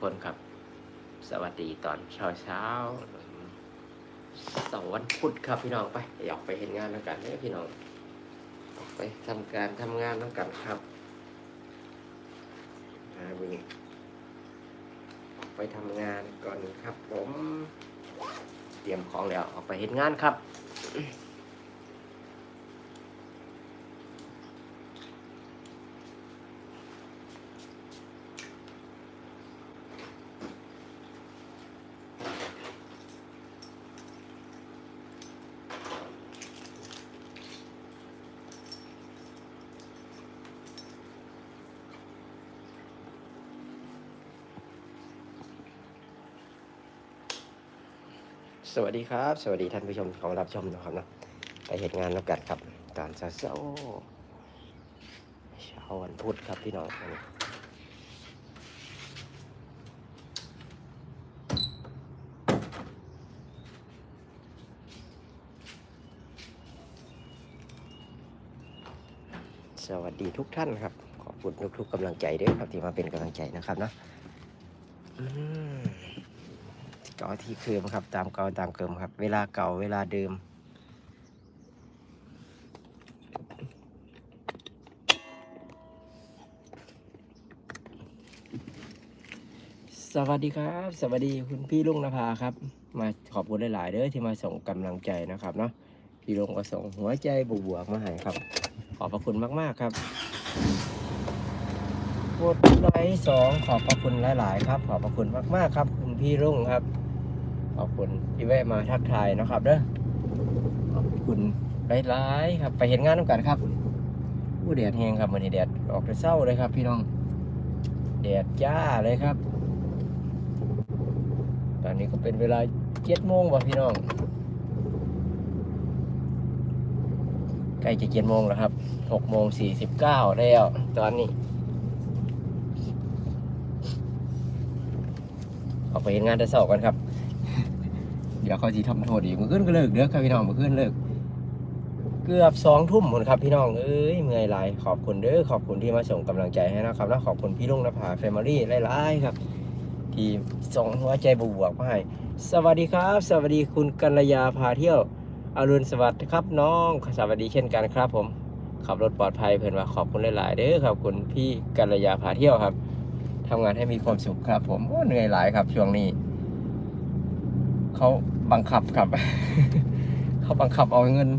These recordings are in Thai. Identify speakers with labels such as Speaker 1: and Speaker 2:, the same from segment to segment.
Speaker 1: คนครับ สวัสดีตอนเช้าเช้าสาร์วันพุธครับพี่น้องไป อยากไปเห็นงานแล้วกันเนี่ยพี่น้องออกไปทำการทำงานแล้วกันครับมาบุญไปทำงานก่อนครับผม เตรียมของแล้วออกไปเห็นงานครับ สวัสดีครับ สวัสดีท่านผู้ชมของรับชมนะครับนะไปเหตุงานแล้วกันครับตอนเช้าเช้าเช้าวันพุธครับพี่น้องนี้สวัสดีทุกท่านครับ ขอบคุณทุกๆกำลังใจด้วยครับที่มาเป็นกำลังใจนะครับนะอืม เก่าที่เดิมครับ ตามเก่าตามเกิมครับ เวลาเก่าเวลาเดิมสวัสดีครับ สวัสดีคุณพี่ลุงนภาครับ มาขอบคุณหลาย ๆเด้อที่มาส่งกำลังใจนะครับเนาะพี่ลุงก็ส่งหัวใจบวกๆมาให้ครับ ขอบพระคุณมากๆครับกดไลค์สองขอบพระคุณหลาย ๆ ครับ ขอบพระคุณมากๆครับ คุณพี่ลุงครับ ขอบคุณที่แวะมาทักทายนะครับเด้อขอบคุณหลายๆครับ ไปเห็นงานน้ำกันครับอู้แดดแหงครับวันนี้แดดออกแต่เศร้าเลยครับ พี่น้องแดดจ้าเลยครับ ตอนนี้ก็เป็นเวลาเจ็ดโมงว่ะพี่น้องใกล้จะเจ็ดโมงแล้วครับหกโมงสี่สิบเก้าแล้ว ตอนนี้ออกไปเห็นงานแต่เช้ากันครับ ดี๋ยวเขาจีทำโทษอีกมือขึ้นก็เลิกเด้อครับพี่น้องมือขึ้นเลิก เกือบสองทุ่มหมดครับพี่น้องเอ้ยเมื่อยหลายขอบคุณเด้อขอบคุณที่มาส่งกำลังใจให้นะครับแล้วขอบคุณพี่ลุงนภาแฟมิลี่หลายๆครับ ที่ส่งหัวใจบวกมาให้สวัสดีครับ สวัสดีคุณกัลยาพาเที่ยวอรุณสวัสดิ์ครับน้องสวัสดีเช่นกันครับ ผมขับรถปลอดภัยเพื่อนว่าขอบคุณหลาย ๆ เด้อขอบคุณพี่กัลยาพาเที่ยวครับทำงานให้มีความสุขครับ ผมเหนื่อยหลายครับช่วงนี้ เขาบังคับครับ เขาบังคับเอาเงิน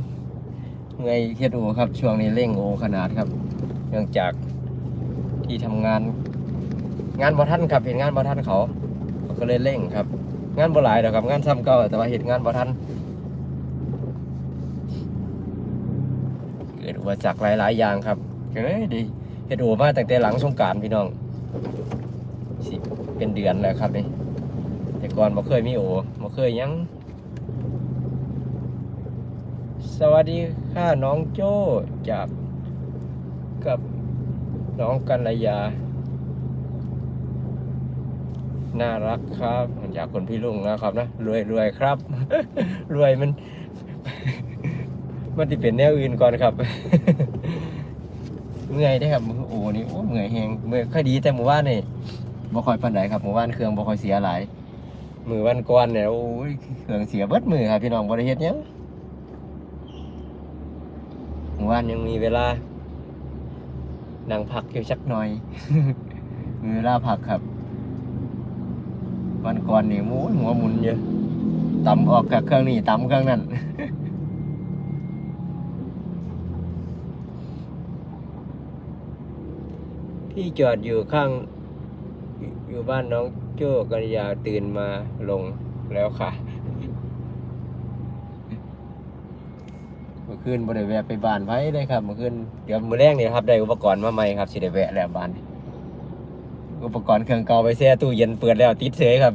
Speaker 1: เงยเทียดโอครับ ช่วงนี้เร่งโอขนาดครับ เนื่องจากที่ทำงาน งานบ่ทันครับเห็นงานบ่ทันเขาเขาก็เลยเร่งครับ งานบ่หลายดอกครับ งานซ้ำเก่าแต่ว่าเห็นงานบ่ทันเกิดอุปสรรคหลายๆอย่างครับก็เลยดีเฮ็ดโอมาตั้งแต่หลังสงการพี่น้องสิเป็นเดือนแล้วครับนี่ แต่ก่อนบ่เคยมีโอบ่เคยยังสวัสดีค่ะน้องโจ้จากกับน้องกัลยา น่ารักครับจากคนพี่ลุงนะครับนะรวยรวยครับ รวยมัน มันติเป็นแนวอื่นก่อนครับ เมื่อยได้ครับโอ้นี่โอ้เมื่อยแหงเมื่อยค่ดีแต่หมู่บ้านนี่บ่คอยปานใดครับหมู่บ้านเครื่องบ่คอยเสียหลาย มือวันก่อนเนี่ยโอ้ยเครื่องเสียเบิดมือครับพี่น้องบริเฮ็ดยังวานยังมีเวลานั่งพักอยู่สักหน่อย มีเวลาพักครับ วันก่อนนี่มูหัวหมุนเยอะตำออกกับเครื่องนี้ตำเครื่องนั้นพี่จอดอยู่ข้างอยู่บ้านน้อง โจ้กัญญาตื่นมาลงแล้วค่ะเมื่อคืนบ่ได้แวะไปบ้านไผเลยครับเมื่อคืนเดี๋ยวมือแรกนี่ครับได้อุปกรณ์มาใหม่ครับสิได้แวะแล้วบ้านอุปกรณ์เครื่องเก่าไปแช่ตู้เย็นเปิดแล้วติดเฉยครับ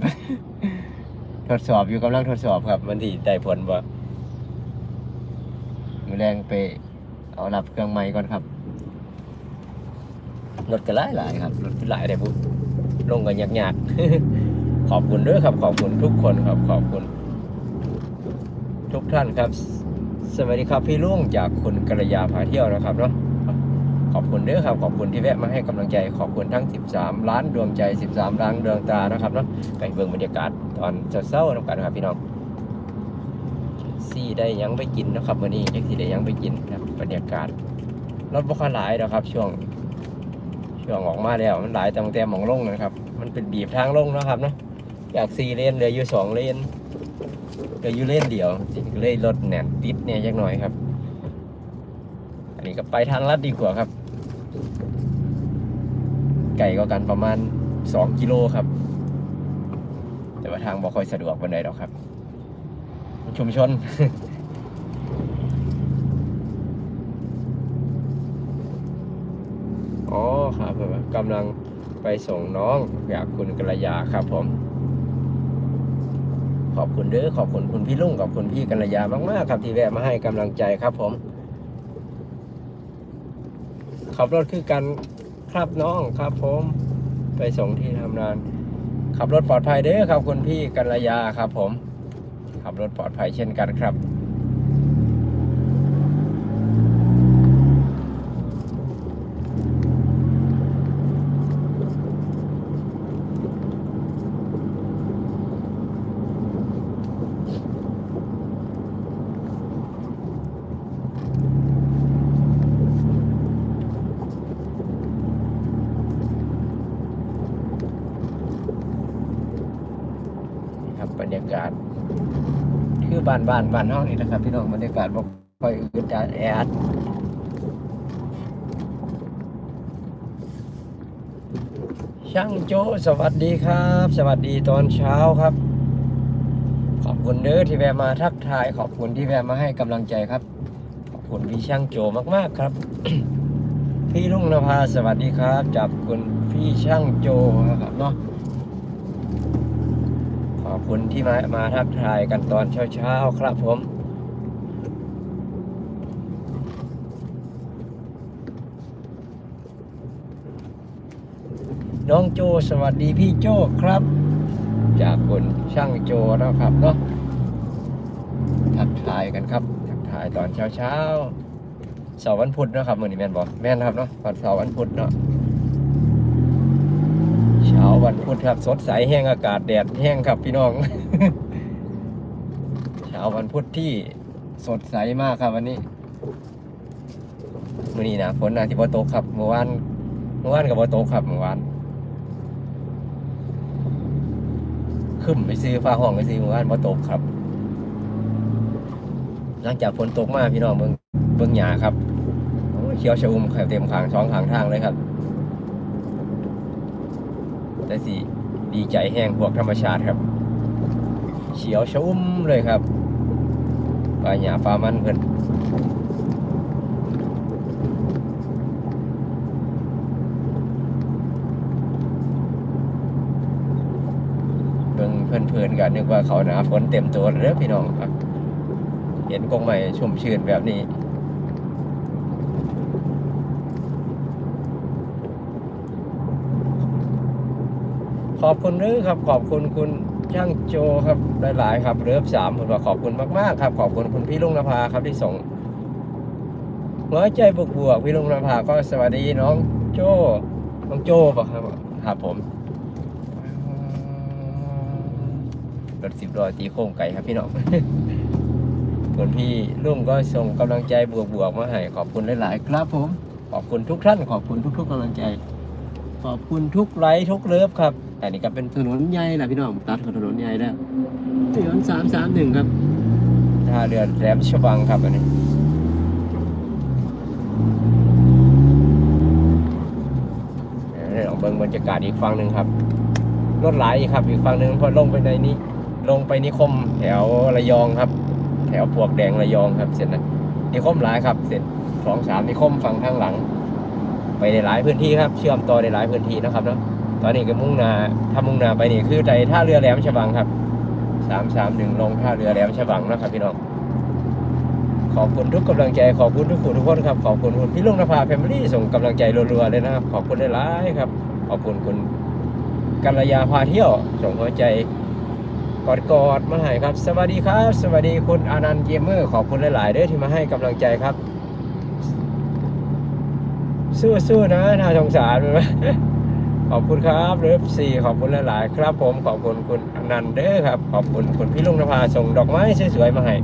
Speaker 1: ทดสอบอยู่กำลังทดสอบครับ มันที่ได้ผลบ่มือแรงไปเอารับเครื่องใหม่ก่อนครับรถก็หลายหลายครับรถหลายได้ปุ๊บ ลงกันยากๆ ขอบคุณด้วยครับ ขอบคุณทุกคนครับขอบคุณ ทุกท่านครับ สวัสดีครับพี่ลุงจากคุณกัลยาพาเที่ยวนะครับเนาะขอบคุณด้อครับ ขอบคุณที่แวะมาให้กำลังใจขอบคุณทั้ง 13 ล้านดวงใจ 13 ล้านดวงตานะครับเนาะไปเบิ่งบรรยากาศตอนเช้าๆนำกันครับพี่น้องซี่ได้ยังไปกินนะครับวันนี้จักสิได้ยังไปกินครับบรรยากาศรถบ่ค่อยหลายนะครับ ช่วง ช่วงออกมาแล้วมันหลายตั้งแต่หมองลงนะครับ มันเป็นบีบทางลงนะครับเนาะจากสี่เลนเหลืออยู่สองเลนเหลืออยู่เลนเดียวเลยรถแหน่นติดเนี่ยจักหน่อยครับ อันนี้ก็ไปทางลัดดีกว่าครับ ไก่ก็กันประมาณสองกิโลครับ แต่ว่าทางบ่ค่อยสะดวกวันใดหรอกครับ ชุมชน อ๋อครับ ผมกำลังไปส่งน้องอยากคุณกระยาครับผม ขอบคุณเด้อขอบคุณคุณพี่ลุงขอบคุณพี่กัลยามากๆครับที่แวะมาให้กำลังใจครับผมขับรถคือกันครับน้องครับผม ไปส่งที่ทำงานขับรถปลอดภัยเด้อครับคุณพี่กัลยาครับผมขับรถปลอดภัยเช่นกันครับ นี่ครับบรรยากาศ คือบ้านบ้านบ้านห้องนี่นะครับ พี่น้องบรรยากาศบ่ค่อยอึดอัดแอดช่างโจสวัสดีครับ สวัสดีตอนเช้าครับ ขอบคุณเด้อที่แวะมาทักทาย ขอบคุณที่แวะมาให้กำลังใจครับ ขอบคุณพี่ช่างโจมากๆครับ พี่ลุงนภาสวัสดีครับ จับคุณพี่ช่างโจนะครับเนาะ อบคุณที่มามาทักทายกันตอนเช้าๆครับผมน้องโจสวัสดีพี่โจครับ จากคนช่างโจนะครับเนาะทักทายกันครับทักทายตอนเช้าๆเสาร์วันพุธเนาะครับมื่อนี้แม่นบอกแม่นครับเนาะวันเสาร์วันพุธเนาะ วันพุธครับสดใสแห้งอากาศแดดแห้งครับพี่น้องเช้าวันพุธที่สดใสมากครับวันนี้มื่อนี้นะฝนนะที่บ่ตกครับเมื่อวานเมื่อวานกับบ่ตกครับเมื่อวานขึ้นไปซื้อฟ้าห้องไปซื้อเมื่อวานบ่ตกครับ หลังจากฝนตกมาพี่น้องเบิ่งเบิ่งหญ้าครับเขียวชะอุ่มเต็มขางสองขางทางเลยครับ แต่สิดีใจแห้งพวกธรรมชาติครับ เขียวชุ่มเลยครับปลาหยาปลามันเพิ่นเบิ่งเพื่อนๆกันนึกว่าเขาหนาฝนเต็มตัวเลยเด้อพี่น้องครับ เห็นกงใหม่ชุ่มชื่นแบบนี้ อบคุณนึครับ ขอบคุณคุณช่างโจครับหลาย ๆ ครับเลิฟสามผมว่าขอบคุณมาก ๆ ครับ ขอบคุณคุณพี่ลุงนภาครับที่ส่งหัวใจบวกบวกๆพี่ลุงนภาก็สวัสดีน้องโจน้องโจป่ะครับครับผมรถสิบล้อตีโค้งไก่ครับพี่น้องคุณพี่ลุงก็ส่งกำลังใจบวกบวกๆมาให้ขอบคุณหลาย ๆ ครับผม ขอบคุณทุกท่าน ขอบคุณทุก ๆกำลังใจ ขอบคุณทุกไลค์ทุกเลิฟครับ แต่นี่ก็เป็นถนนใหญ่แหละพี่น้องตัดกับถนนใหญ่แล้วถนนสามสามหนึ่งครับท่าเรือแหลมฉบังครับอันนี้เดี๋ยวลองเบิ่งบรรยากาศอีกฝั่งหนึ่งครับรถหลายอีกครับอีกฝั่งหนึ่งพอลงไปในนี้ ลงไปนิคมแถวระยองครับ แถวปลวกแดงระยองครับเสร็จนะนิคมหลายครับ เสร็จสองสามนิคมฝั่งข้างหลัง ไปในหลายพื้นที่ครับ เชื่อมต่อในหลายพื้นที่นะครับเนาะ ตอนนี้ก็มุ่งหนาถ้ามุ่งหนาไปนี่คือใจท่าเรือแหลมฉบังครับสามสามหนึ่งลงท่าเรือแหลมฉบังนะครับพี่น้องขอบคุณทุกกำลังใจขอบคุณทุกคนทุกคนครับขอบคุณคุณพี่ลุงนภาแฟมิลี่ส่งกำลังใจรัวๆเลยนะครับขอบคุณหลายๆครับ ขอบคุณคุณกัลยาพาเที่ยวส่งหัวใจกอดกอดๆมาให้ครับ สวัสดีครับ สวัสดีคุณอานันต์เกมเมอร์ขอบคุณหลายๆด้อที่มาให้กำลังใจครับ สู้ๆนะน่าสงสารไหม ขอบคุณครับเลิฟซีขอบคุณหลาย ๆ ครับผมขอบคุณคุณอนันเด้อครับ ขอบคุณคุณพี่ลุงนภาส่งดอกไม้สวย ๆ มาให้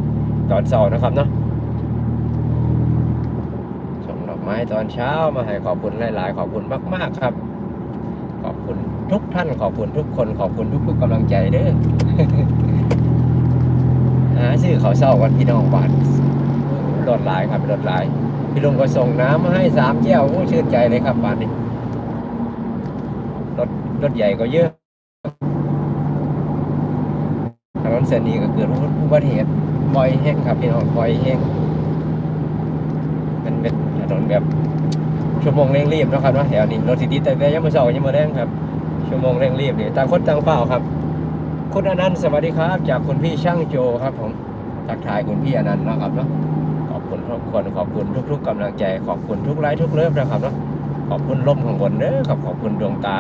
Speaker 1: ตอนเช้านะครับเนาะส่งดอกไม้ตอนเช้ามาให้ขอบคุณหลาย ๆ ขอบคุณมาก ๆ ครับ ขอบคุณทุกท่านขอบคุณทุกคนขอบคุณทุก ๆกำลังใจเด้อหาซื้อเขาเศร้าวันพี่น้องบ้านรถหลายครับรถหลาย พี่ลุงก็ส่งน้ำมาให้สามแก้วโอ้ชื่นใจเลยครับบ้านนี้ รถใหญ่ก็เยอะถนนเส้นนี้ก็เกิดอุบัติเหตุบ่อยแห้งครับพี่น้องบ่อยแห้งมันเป็นถนนแบบชั่วโมงเร่งรีบนะครับเนาะแถวนี้รถสิติดแต่แม่ยังมาสองยังมาแรงครับ ชั่วโมงเร่งรีบเนี่ยต่างคนต่างเฝ้าครับคุณอนันต์สวัสดีครับ จากคุณพี่ช่างโจครับผมทักทายคุณพี่อนันต์นะครับเนาะขอบคุณทุกคนขอบคุณทุก ๆกำลังใจ ขอบคุณทุกไลค์ทุกเลิฟนะครับเนาะขอบคุณล่มข้างบนเด้อครับขอบคุณดวงตา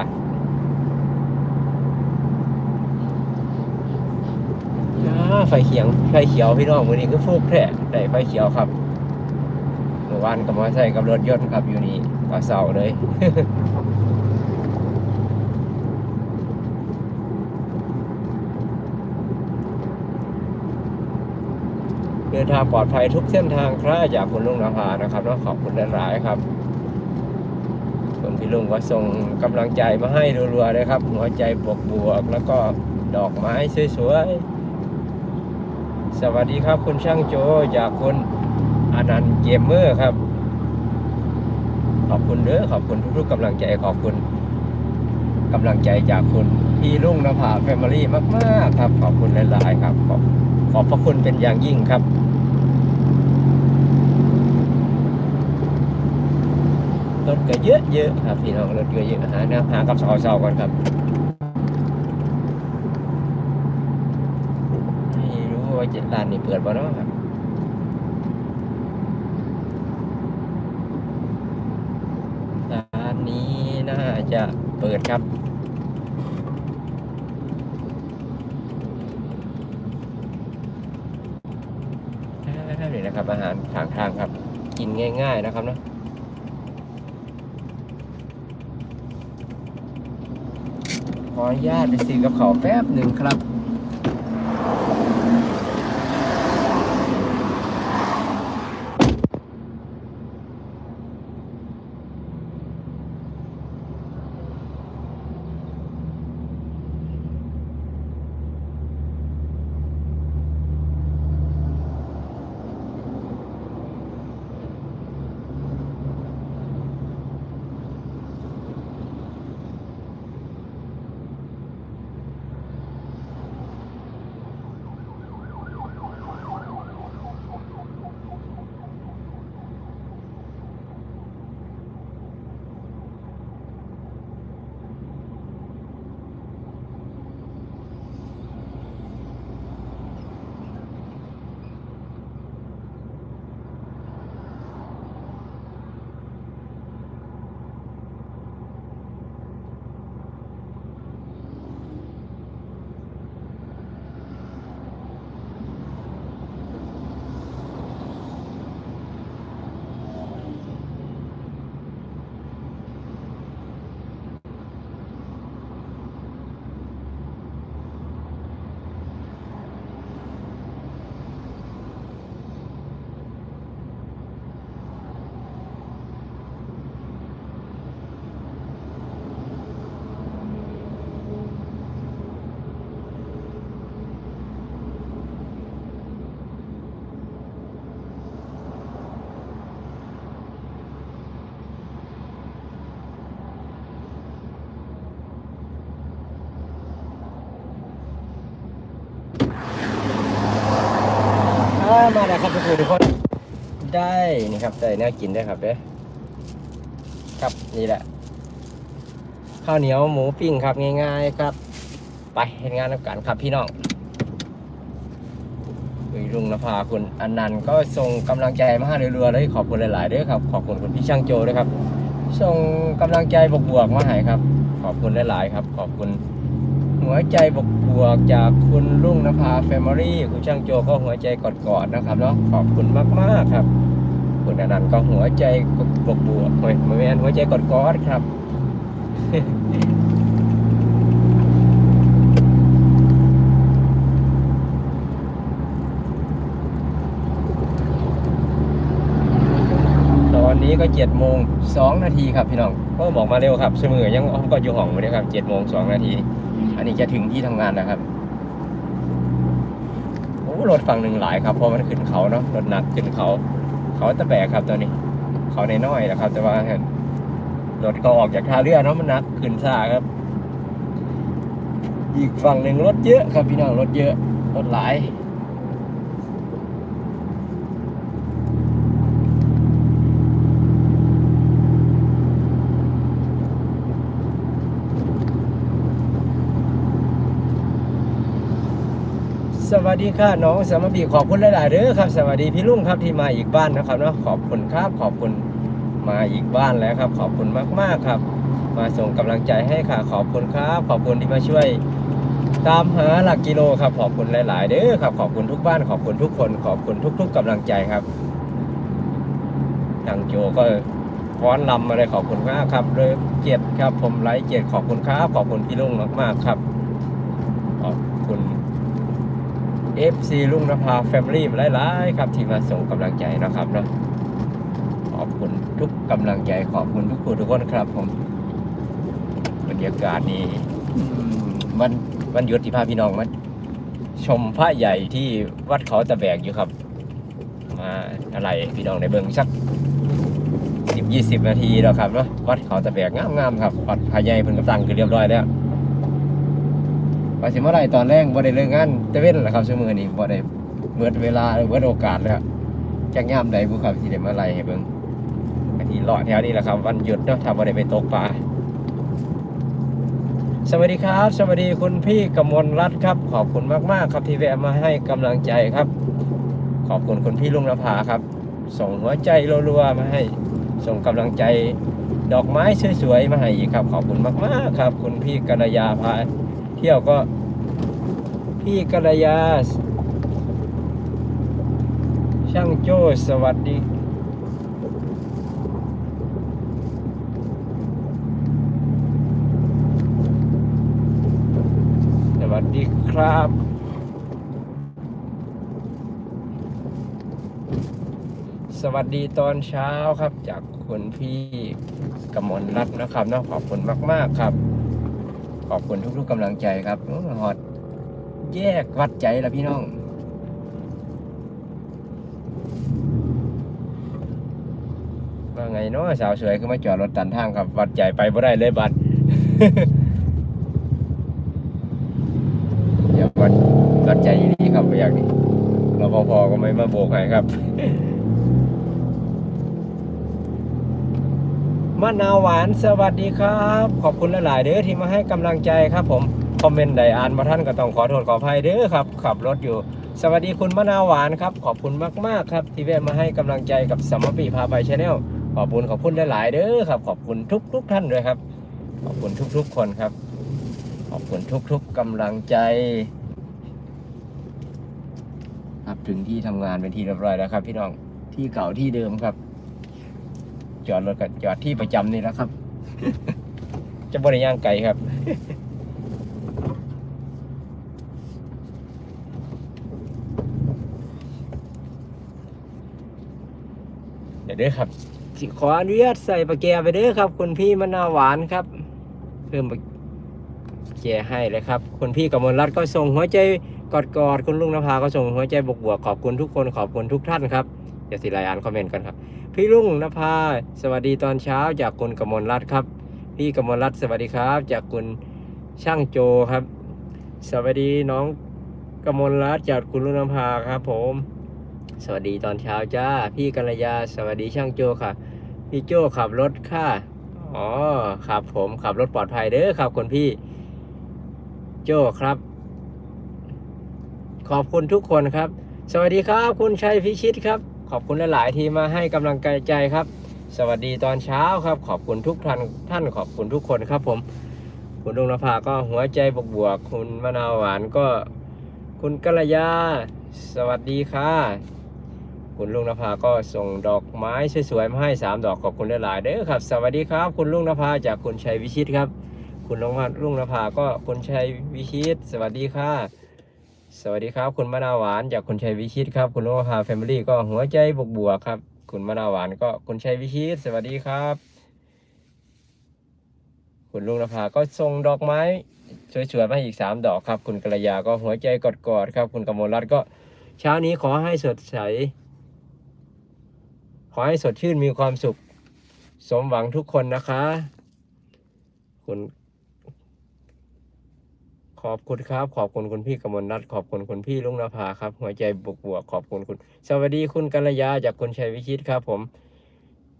Speaker 1: อ่า ไฟเขียงไฟเขียวพี่น้องวันนี้ก็ฟูกแท้ได้ไฟเขียวครับเมื่อวานก็มาใส่กับรถยนต์ครับอยู่นี่ก็เศร้าเลยเดินทางปลอดภัยทุกเส้นทางครับจากคุณลุงนภานะครับแล้วขอบคุณหลายๆครับส่วนพี่ลุงก็ส่งกำลังใจมาให้รัวๆเลยครับ หัวใจบวกบวกๆแล้วก็ดอกไม้สวยๆ สวัสดีครับคุณช่างโจจากคุณอนันต์เกมเมอร์ครับ ขอบคุณเด้อขอบคุณทุกๆกำลังใจขอบคุณกำลังใจจากคุณพี่ลุงนภาแฟมิลี่มากๆครับ ขอบคุณหลายๆครับ ขอบขอบพระคุณเป็นอย่างยิ่งครับรถก็เยอะเยอะๆครับพี่น้องรถก็เยอะหานวหากับเสาๆก่อนครับไม่ รู้ว่าจะร้านนี้เปิดบ่เนาะครับร้านนี้น่าจะเปิดครับนี่นะครับ อาหารทางทางครับ กินง่าย ๆ นะครับเนาะขออนุญาตไปซื้อกับเขาแป๊บหนึ่งครับ มาแล้วครับทุกคนทุกคนได้นี่ครับได้น่ากินได้ครับเด้ครับนี่แหละ ข้าวเหนียวหมูปิ้งครับง่ายๆครับ ไปเห็นงานแล้วกันครับพี่น้องคุยลุงนภาคุณอนันต์ก็ส่งกำลังใจมาให้เรือๆเลยขอบคุณหลายๆด้อครับ ขอบคุณคุณพี่ช่างโจด้วยครับส่งกำลังใจบวกๆมาให้ครับ ขอบคุณหลายๆครับ ขอบคุณ หัวใจบวกบวกจากคุณลุงนภาแฟมิลี่คุณช่างโจก็หัวใจกอดๆนะครับเนาะขอบคุณมากๆครับ คุณอนันต์ก็หัวใจบวกบวกเฮ้ยไม่แม่นหัวใจกอดๆครับตอนนี้ก็เจ็ดโมงสองนาทีครับพี่น้องก็บอกมาเร็วครับเสมอยังอ้อมก็อยู่ห้องอยู่เลยครับเจ็ดโมงสองนาที อันนี้จะถึงที่ทำงานนะครับโอ้รถฝั่งหนึ่งหลายครับเพราะมันขึ้นเขาเนาะรถหนักขึ้นเขา เขาตะแบกครับตัวนี้ เขาในน้อยนะครับ แต่ว่ารถก็ออกจากท่าเรือเนาะมันหนักขึ้นซ่าครับ อีกฝั่งหนึ่งรถเยอะครับพี่น้องรถเยอะรถหลาย สวัสดีค่ะน้องสามบีขอบคุณหลายๆเด้อครับ สวัสดีพี่ลุงครับที่มาอีกบ้านนะครับเนาะขอบคุณครับขอบคุณมาอีกบ้านแล้วครับ ขอบคุณมากๆครับ มาส่งกำลังใจให้ค่ะขอบคุณครับ ขอบคุณที่มาช่วย ตามหาหลักกิโลครับ ขอบคุณหลาย ๆ เด้อครับ ขอบคุณทุกบ้าน ขอบคุณทุกคน ขอบคุณทุก ๆกำลังใจครับทางโจก็ฟ้อนลำมาเลยขอบคุณมากครับเลยเกียรติครับ ผมไลค์เกียรติขอบคุณครับขอบคุณพี่ลุงมากๆครับ ขอบคุณ FC ลุงนภาแฟมิลี่หลายๆครับที่มาส่งกำลังใจนะครับเนาะขอบคุณทุกกำลังใจขอบคุณทุกคนทุกคนครับ ผมบรรยากาศนี้มวันวันหยุดที่พาพี่น้องมาชมพระใหญ่ที่วัดเขาตะแบกอยู่ครับ มาอะไรพี่น้องในเบิงสักสิบยี่สิบนาทีแล้วครับเนาะวัดเขาตะแบกงามๆครับวัดพระใหญ่เพิ่นก็ตั้งขึ้นเรียบร้อยแล้ว ว่าสิเมื่อไหรตอนแรกบ่ได้เลิกงานแต่เว้นแหละครับชั่วโมงนี้บ่ได้เบิดเวลาเบิดโอกาสแล้วจักยามใดบุครับที่ได้มาไล่ให้เบิ่งอันนี้เลาะแถวนี้แหละครับ วันหยุดเนาะถ้าบ่ได้ไปตกปลาสวัสดีครับ สวัสดีคุณพี่กมลรัตน์ครับ ขอบคุณมากๆ ครับที่แวะมาให้กำลังใจครับ ขอบคุณคุณพี่ลุงนภาครับ ส่งหัวใจรัวๆมาให้ ส่งกำลังใจดอกไม้สวยๆมาให้อีกครับ ขอบคุณมากๆครับ คุณพี่กัลยาพา เที่ยวก็ พี่กัลยา ช่างโจ้สวัสดีสวัสดีครับ สวัสดีตอนเช้าครับจากคุณพี่กมลรัตน์นะครับนาะขอบคุณมาก ๆ ครับ ขอบคุณทุกๆกำลังใจครับหอดแยกวัดใจแล้วพี่น้องว่าไงเนาะสาวสวยคือมาจอดรถตันทางครับ วัดใจไปบ่ได้เลยบัดอยากวัดวัดใจดีครับไม่อยากนี่รปภก็ไม่มาโบกให้ครับ มะนาวหวานสวัสดีครับ ขอบคุณหลาย ๆ เด้อที่มาให้กำลังใจครับผมคอมเมนต์ใดอ่านมาท่านก็ต้องขอโทษขออภัยเด้อครับขับรถอยู่ สวัสดีคุณมะนาวหวานครับ ขอบคุณมาก ๆ ครับ ที่แวะมาให้กำลังใจกับสมปีพาไปชาแนลขอบคุณขอบคุณหลาย ๆ เด้อครับ ขอบคุณทุก ๆ ท่านด้วยครับ ขอบคุณทุก ๆ คนครับ ขอบคุณทุก ๆกำลังใจครับถึงที่ทำงานเป็นที่เรียบร้อยแล้วครับ พี่น้องที่เก่าที่เดิมครับ จอดรถกับจอดที่ประจำนี่แล้วครับ จะบริย่างไกลครับเดี๋ยวเด้อครับสิขออนุญาตใส่ปลาแกไปเด้อครับ คุณพี่มะนาวหวานครับ เพิ่มปลาแกให้เลยครับ คุณพี่กมลรัตน์ก็ส่งหัวใจกอดๆคุณลุงนภาก็ส่งหัวใจบวกๆขอบคุณทุกคนขอบคุณทุกท่านครับ เดี๋ยสิรายอ่านคอมเมนต์กันครับ พี่ลุงนภาสวัสดีตอนเช้าจากคุณกมลรัตน์ครับ พี่กมลรัตน์สวัสดีครับ จากคุณช่างโจครับ สวัสดีน้องกมลรัตน์จากคุณลุงนภาครับ ผม สวัสดีตอนเช้าจ้า พี่กัลยา สวัสดีช่างโจค่ะ พี่โจขับรถค่ะอ๋อครับผมขับรถปลอดภัยเด้อครับคุณพี่ โจครับ ขอบคุณทุกคนครับ สวัสดีครับ คุณชัยพิชิตครับ ขอบคุณหลาย ๆ ที่มาให้กำลังใจครับ สวัสดีตอนเช้าครับ ขอบคุณทุกท่านท่านขอบคุณทุกคนครับผม คุณลุงนภาก็หัวใจบวกๆคุณมะนาวหวานก็ คุณกัลยา สวัสดีค่ะ คุณลุงนภาก็ส่งดอกไม้สวย ๆ มาให้สามดอกขอบคุณหลาย ๆ เด้อครับ สวัสดีครับ คุณลุงนภาจากคุณชัยวิชิตครับ คุณลุงลุงนภาก็คุณชัยวิชิต สวัสดีค่ะ สวัสดีครับ คุณมะนาวหวานจากคุณชัยวิชิตครับ คุณลุงนภาแฟมิลี่ก็หัวใจบวกๆครับ คุณมะนาวหวานก็คุณชัยวิชิต สวัสดีครับ คุณลุงนภาก็ส่งดอกไม้สวยๆมาอีกสามดอกครับ คุณกัลยาก็หัวใจกอดๆครับ คุณกมลรัตน์ก็เช้านี้ขอให้สดใส ขอให้สดชื่นมีความสุข สมหวังทุกคนนะคะ คุณ ขอบคุณครับ ขอบคุณคุณพี่กมลรัตน์ขอบคุณคุณพี่ลุงนภาครับ หัวใจบวกบวกขอบคุณคุณ สวัสดีคุณกัลยาจากคุณชัยวิชิตครับ ผม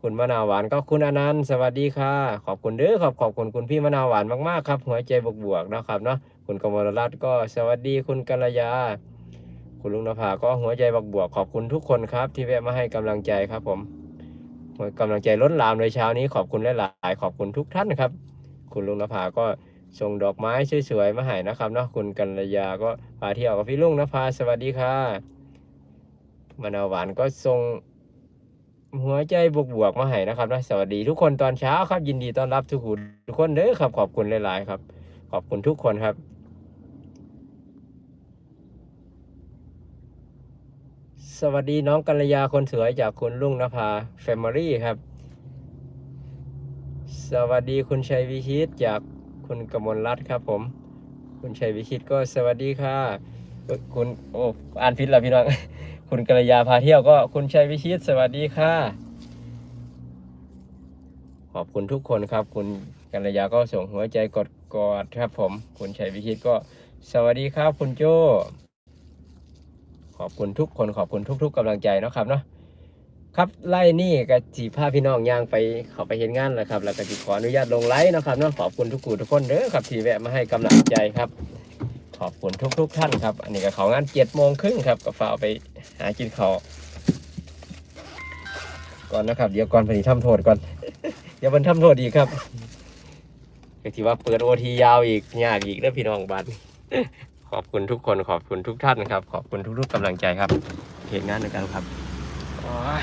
Speaker 1: คุณมะนาวหวานก็คุณอนันต์สวัสดีค่ะ ขอบคุณเด้อขอบขอบคุณคุณพี่มะนาวหวานมากๆครับ หัวใจบวกบวกนะครับเนาะคุณกมลรัตน์ก็สวัสดีคุณกัลยา คุณลุงนภาก็หัวใจบวกบวกขอบคุณทุกคนครับ ที่แวะมาให้กำลังใจครับ ผมกำลังใจล้นหลามเลยเช้านี้ขอบคุณหลายๆขอบคุณทุกท่านครับ คุณลุงนภาก็ ส่งดอกไม้สวยๆมาให้นะครับเนาะคุณกัลยาก็พาเที่ยวกับพี่ลุงนภาสวัสดีค่ะมะนาวหวานก็ส่งหัวใจบวกๆมาให้นะครับนะสวัสดีทุกคนตอนเช้าครับ ยินดีต้อนรับทุกคนทุกคนเด้อครับ ขอบคุณหลายๆครับ ขอบคุณทุกคนครับ สวัสดีน้องกัลยาคนสวยจากคุณลุงนภาแฟมิลี่ครับ สวัสดีคุณชัยวิชิตจาก คุณกมลรัตน์ครับผม คุณชัยวิชิตก็สวัสดีค่ะ คุณโอ้อ่านผิดล้วพี่น้อง คุณกัลยาพาเที่ยวก็คุณชัยวิชิต สวัสดีค่ะ ขอบคุณทุกคนครับ คุณกัลยาก็ส่งหัวใจกดกอดครับผม คุณชัยวิชิตก็สวัสดีครับ คุณโจ้ขอบคุณทุกคนขอบคุณทุก ๆกำลังใจนะครับเนาะ ครับไล่นี่ก็จีพาพี่น้องย่างไปเขาไปเห็นงานแล้วครับ แล้วก็จีขออนุญาตลงไลฟ์นะครับเนาะขอบคุณทุกคนทุกคนเด้อครับที่แวะมาให้กำลังใจครับ ขอบคุณทุกๆท่านครับ อันนี้ก็เขางานเจ็ดโมงครึ่งครับก็ฝากเอาไปหากินเขาก่อนนะครับ เดี๋ยวก่อนพอดีทำโทษก่อนเดี๋ยวมันทำโทษอีกครับก็ถือว่าเปิดโอทียาวอีกยากอีกเด้อพี่น้องบ้านขอบคุณทุกคนขอบคุณทุกท่านครับ ขอบคุณทุกๆกำลังใจครับเหตุงานด้วยกันครับอ้ย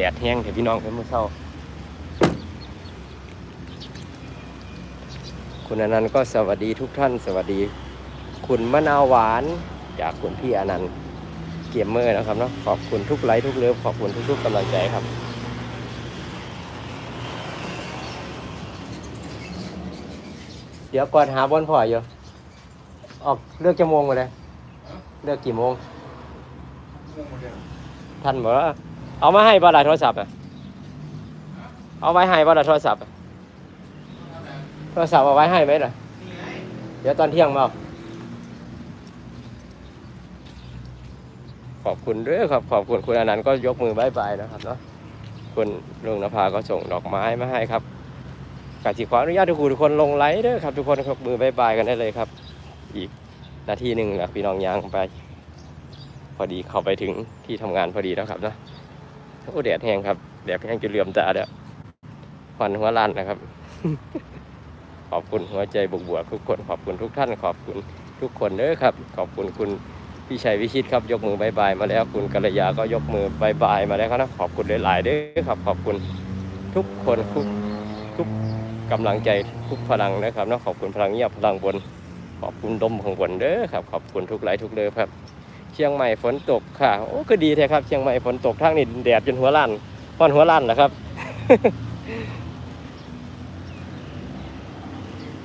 Speaker 1: แดดแห้งเถอะพี่น้องเพิ่นเมื่อเช้าคุณอนันต์ก็สวัสดีทุกท่าน สวัสดี คุณมะนาวหวานจากคุณพี่อนันต์เกมเมอร์นะครับเนาะขอบคุณทุกไลค์ทุกเลิฟขอบคุณทุกๆกำลังใจครับ เดี๋ยวก่อนหาบอลพออยู่ออกเลือกจะโมงมาเลยเลือกกี่โมง ท่านบอกว่า เอามาให้บ้าละโทรศัพท์อะ เอาไว้ให้บ้าละโทรศัพท์อะโทรศัพท์เอาไว้ให้ไหมล่ะ เดี๋ยวตอนเที่ยงมาขอบคุณด้วยครับ ขอบคุณคุณอนันต์ก็ยกมือบายบายนะครับเนาะ คุณลุงนภาก็ส่งดอกไม้มาให้ครับกาสิขออนุญาตทุกคนทุกคนลงไลค์ด้อครับ ทุกคนครับมือบายบายกันได้เลยครับ อีกนาทีหนึ่งนะพี่น้องยางไป พอดีเข้าไปถึงที่ทำงานพอดีแล้วครับเนาะ โอ้แดดแห้งครับแดดแห้งจะเหลื่อมตาเด้อควันหัวล้านนะครับ ขอบคุณหัวใจบวกทุกคนขอบคุณทุกท่าน ขอบคุณทุกคนเด้อครับ ขอบคุณคุณพี่ชัยวิชิตครับ ยกมือบายบายมาแล้วคุณกัลยาก็ยกมือบายบายมาแล้วครับนะขอบคุณหลายๆเด้อครับ ขอบคุณทุกคนทุกทุกกำลังใจทุกพลังนะครับนะขอบคุณพลังเงียบพลังบน ขอบคุณดมของบนเด้อครับ ขอบคุณทุกไลค์ทุกเด้อครับ ชียงใหม่ฝนตกค่ะ โอ้ก็ดีแท้ครับ เชียงใหม่ฝนตกทางนี้แดดจนหัวล้านพอนหัวล้านนะครับ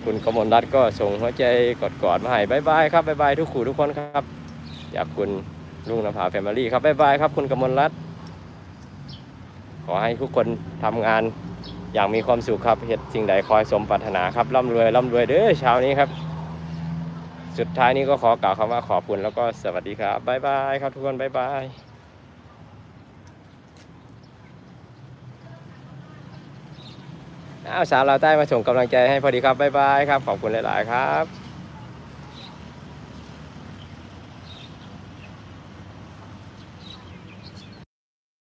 Speaker 1: คุณกมลรัตน์ก็ส่งหัวใจกอดๆมาให้บายบายครับบายบายทุกคู่ทุกคนครับอยากคุณลุงนภาแฟมิลี่ครับบายบายครับ คุณกมลรัตน์ขอให้ทุกคนทำงานอย่างมีความสุขครับเหตุสิ่งใดคอยสมปรารถนาครับร่ำรวยร่ำรวยเด้อเช้านี้ครับ สุดท้ายนี้ก็ขอกล่าวคำว่าขอบคุณแล้วก็สวัสดีครับบ๊ายบายครับทุกคนบ๊ายบายอ้าวสาวเราใต้มาส่งกำลังใจให้พอดีครับบ๊ายบายครับ ขอบคุณหลาย ๆ ครับ